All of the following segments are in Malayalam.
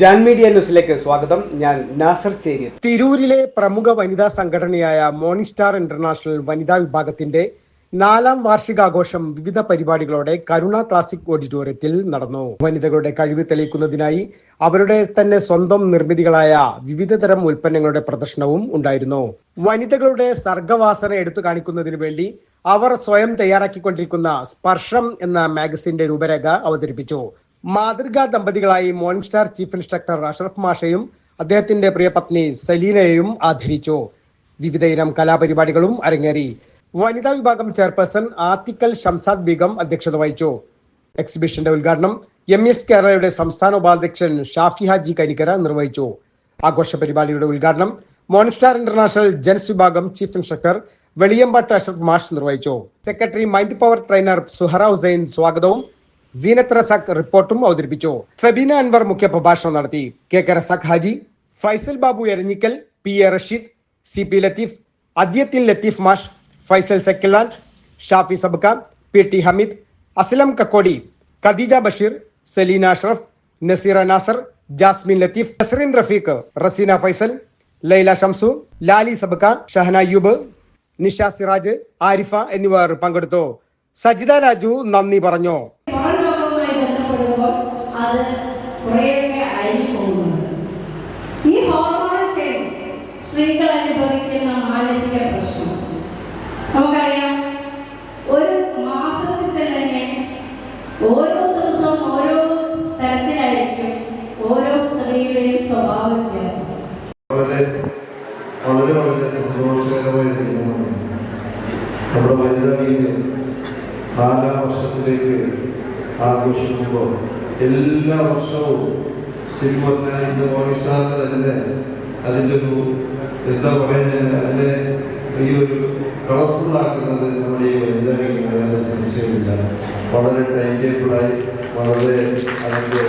ജാൻ മീഡിയ ന്യൂസിലേക്ക് സ്വാഗതം. ഞാൻ നാസർ ചേരി. തിരൂരിലെ പ്രമുഖ വനിതാ സംഘടനയായ മോർണിംഗ് സ്റ്റാർ ഇന്റർനാഷണൽ വനിതാ വിഭാഗത്തിന്റെ നാലാം വാർഷികാഘോഷം വിവിധ പരിപാടികളോടെ കരുണ ക്ലാസിക് ഓഡിറ്റോറിയത്തിൽ നടന്നു. വനിതകളുടെ കഴിവ് തെളിയിക്കുന്നതിനായി അവരുടെ തന്നെ സ്വന്തം നിർമ്മിതികളായ വിവിധ തരം ഉൽപ്പന്നങ്ങളുടെ പ്രദർശനവും ഉണ്ടായിരുന്നു. വനിതകളുടെ സർഗവാസന എടുത്തു കാണിക്കുന്നതിന് വേണ്ടി അവർ സ്വയം തയ്യാറാക്കിക്കൊണ്ടിരിക്കുന്ന സ്പർശം എന്ന മാഗസിന്റെ രൂപരേഖ അവതരിപ്പിച്ചു. മാതൃകാ ദമ്പതികളായി morning star chief instructor Ashraf മാഷയും അദ്ദേഹത്തിന്റെ പ്രിയ പത്നി സലീനയെയും ആദരിച്ചു. വിവിധയിനം കലാപരിപാടികളും അരങ്ങേറി. വനിതാ വിഭാഗം ചെയർപേഴ്സൺ ആത്തിക്കൽ ഷംസാദ് ബീഗം അധ്യക്ഷത വഹിച്ചു. എക്സിബിഷന്റെ ഉദ്ഘാടനം എം എസ് കേരളയുടെ സംസ്ഥാന ഉപാധ്യക്ഷൻ ഷാഫി ഹാജി കരിക്കര നിർവഹിച്ചു. ആഘോഷ പരിപാടിയുടെ ഉദ്ഘാടനം മോർണിംഗ് സ്റ്റാർ ഇന്റർനാഷണൽ ജെൻസ് വിഭാഗം ചീഫ് ഇൻസ്ട്രക്ടർ വെളിയമ്പാട്ട് അഷറഫ് മാഷ് നിർവഹിച്ചു. Secretary mind power trainer Suhara Hussain സ്വാഗതവും സീനത്ത് റസാഖ് റിപ്പോർട്ടും അവതരിപ്പിച്ചു. ഫെബീന അൻവർ മുഖ്യ പ്രഭാഷണം നടത്തി. K K Razak Haji Faisal Babu Eranhikkal P A Rasheed C P Latheef അദ്യത്തിൽ Latheef മാഷ് ഫൈസൽ സെക്കിലാൻഡ് ഷാഫി സബ്ക P T Hameed Aslam Kakkodi Khadeeja Basheer Saleena Ashraf Naseera Nasar Jasmine Latheef Nasrin Rafeeq Raseena Faisal Laila Shamsu Lali സബക്ക ഷഹന യൂബ് നിഷ സിറാജ് ആരിഫ എന്നിവർ പങ്കെടുത്തു. സജിത രാജു നന്ദി പറഞ്ഞു. അത് കുറേയൊക്കെ അയഞ്ഞു പോകുന്നുണ്ട്. ഈ ഹോർമോണൽ ചേഞ്ച് സ്ത്രീകൾ അനുഭവിക്കുന്ന മാനസിക പ്രശ്നം. നമുക്കറിയാം ഒരു മാസത്തിൽ തന്നെ ഓരോ ദിവസവും ഓരോ തരത്തിലായിരിക്കും ഓരോ സ്ത്രീയുടെയും സ്വഭാവ വ്യത്യാസം. നമ്മുടെ വനിതാ നാലാം വർഷത്തിലേക്ക് ആഘോഷിക്കുമ്പോൾ എല്ലാ വർഷവും ശരിക്കും പറഞ്ഞാൽ ഇന്ന് പാകിസ്ഥാനിൽ തന്നെ അതിന്റെ ഒരു എന്താ പറയുന്നത് അതിനെ ഈ ഒരു കളർഫുൾ ആക്കുന്നത് നമ്മുടെ ഈ വനിതാ ലീഗിന് വേറെ സംശയമില്ല. വളരെ ടൈം ടേബിളായി വളരെ അതിന്റെ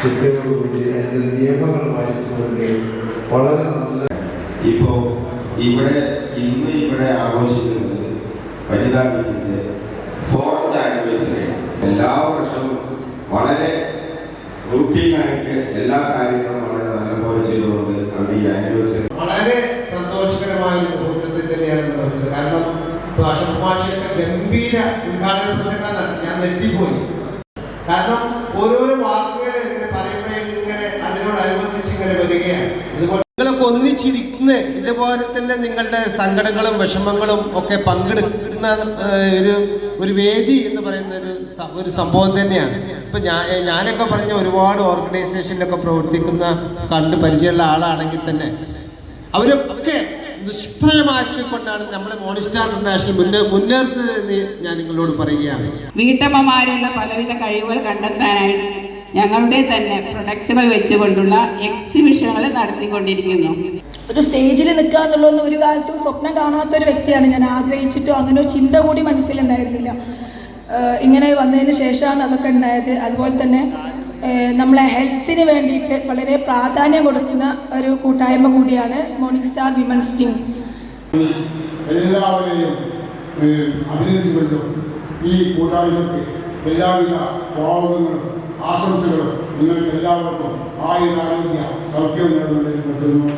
ചിട്ടയോടുകൂടി അതിന്റെ നിയമങ്ങൾ വളരെ നല്ല ഇപ്പോ ഇവിടെ ഇന്ന് ഇവിടെ ആഘോഷിക്കുന്നത് വനിതാ ആനിവേഴ്സറി എല്ലാ വർഷവും വളരെ റൂട്ടീനായിട്ട് എല്ലാ കാര്യങ്ങളും വളരെ നല്ലപോലെ ചെയ്തുകൊണ്ട് അത് ഈ ആനിവേഴ്സറി വളരെ സന്തോഷകരമായ മുഹൂർത്തത്തിൽ തന്നെയാണ് നടക്കുന്നത് കാരണം അശോക് ഗംഭീര ഉദ്ഘാടന പ്രസംഗം ഞാൻ നെട്ടിപ്പോയി കാരണം ഓരോരോ വാക്കുകൾ ഇങ്ങനെ പറയുമ്പോൾ ഇങ്ങനെ അതിനോടനുബന്ധിച്ച് ഇങ്ങനെ വരികയാണ് ഇതുപോലെ നിങ്ങളൊക്കെ ഒന്നിച്ചിരിക്കുന്ന ഇതുപോലെ തന്നെ നിങ്ങളുടെ സങ്കടങ്ങളും വിഷമങ്ങളും ഒക്കെ പങ്കെടുക്കുന്ന ഒരു ഒരു വേദി എന്ന് പറയുന്ന ഒരു ഒരു സംഭവം തന്നെയാണ്. ഇപ്പൊ ഞാൻ ഞാനൊക്കെ പറഞ്ഞ ഒരുപാട് ഓർഗനൈസേഷനിലൊക്കെ പ്രവർത്തിക്കുന്ന കണ്ട് പരിചയമുള്ള ആളാണെങ്കിൽ തന്നെ അവരൊക്കെ നിഷ്പ്രയമാക്കിക്കൊണ്ടാണ് നമ്മൾ മോണിസ്റ്റാർ ഇന്റർനാഷണൽ മുന്നേ മുന്നേറുന്നത് എന്ന് ഞാൻ നിങ്ങളോട് പറയുകയാണ്. വീട്ടമ്മമാരുള്ള പലവിധ കഴിവുകൾ കണ്ടെത്താനായി ഞങ്ങളുടെ തന്നെ പ്രൊഡക്ട്സുകൾ വെച്ചുകൊണ്ടുള്ള എക്സിബിഷനുകൾ നടത്തിക്കൊണ്ടിരിക്കുന്നു. ഒരു സ്റ്റേജിൽ നിൽക്കുക എന്നുള്ളതൊന്നും ഒരു കാലത്തും സ്വപ്നം കാണാത്ത ഒരു വ്യക്തിയാണ് ഞാൻ ആഗ്രഹിച്ചിട്ടോ അങ്ങനെ ഒരു ചിന്ത കൂടി മനസ്സിലുണ്ടായിരുന്നില്ല ഇങ്ങനെ വന്നതിന് ശേഷമാണ് അതൊക്കെ ഉണ്ടായത്. അതുപോലെ തന്നെ നമ്മളെ ഹെൽത്തിന് വേണ്ടിയിട്ട് വളരെ പ്രാധാന്യം കൊടുക്കുന്ന ഒരു കൂട്ടായ്മ കൂടിയാണ് മോർണിംഗ് സ്റ്റാർ വിമൻസ് കിങ് എല്ലാവരെയും അഭിനന്ദിച്ചുകൊണ്ടും ഈ കൂട്ടായ്മയ്ക്ക് എല്ലാവിധ സ്വാഗതങ്ങളും ആശംസകളും നിങ്ങൾക്ക് എല്ലാവർക്കും ആയുരാരോഗ്യ സൗഖ്യം നേടുന്നതിന് പറ്റുന്നു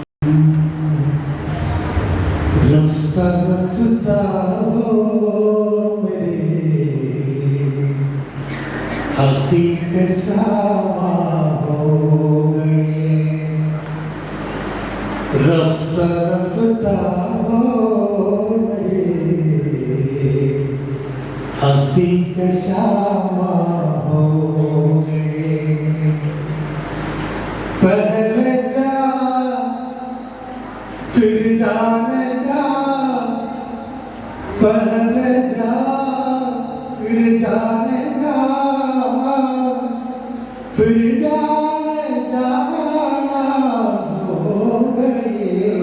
हंसी के सामा हो गए रफ्ता रफ्ता हंसी के सामा हो गए पहले जा फिर जाने जा पहले जा फिर जाने जा फिर जाने जाना हो गई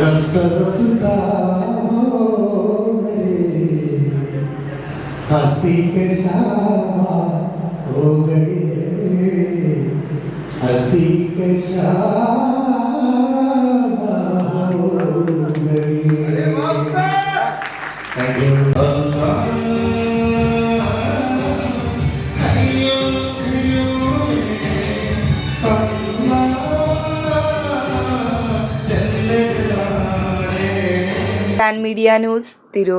रफ्ता रफ्ता हो हंसी के शामा हो गई हंसी के शामा हो गई thank you pan media news Tirur